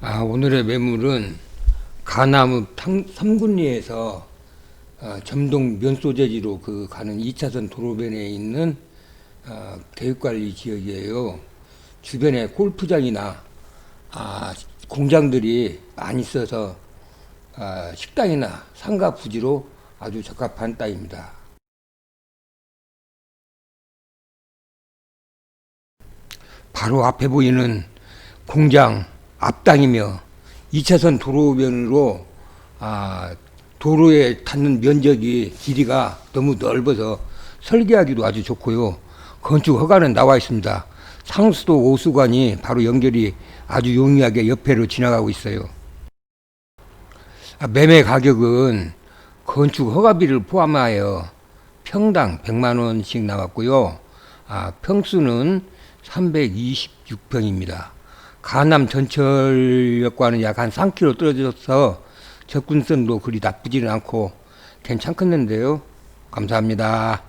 아, 오늘의 매물은 가나무 탕- 삼군리에서 어, 점동 면소재지로 그 가는 2차선 도로변에 있는 어, 교육관리 지역이에요. 주변에 골프장이나 아, 공장들이 많이 있어서 아, 식당이나 상가 부지로 아주 적합한 땅입니다. 바로 앞에 보이는 공장 앞당이며 2차선 도로변으로 아, 도로에 닿는 면적이 길이가 너무 넓어서 설계하기도 아주 좋고요. 건축 허가는 나와 있습니다. 상수도 오수관이 바로 연결이 아주 용이하게 옆에로 지나가고 있어요. 아, 매매 가격은 건축 허가비를 포함하여 평당 100만 원씩 나왔고요. 아, 평수는 326평입니다. 가남 전철역과는 약 한 3km 떨어져서 접근성도 그리 나쁘지는 않고 괜찮겠는데요. 감사합니다.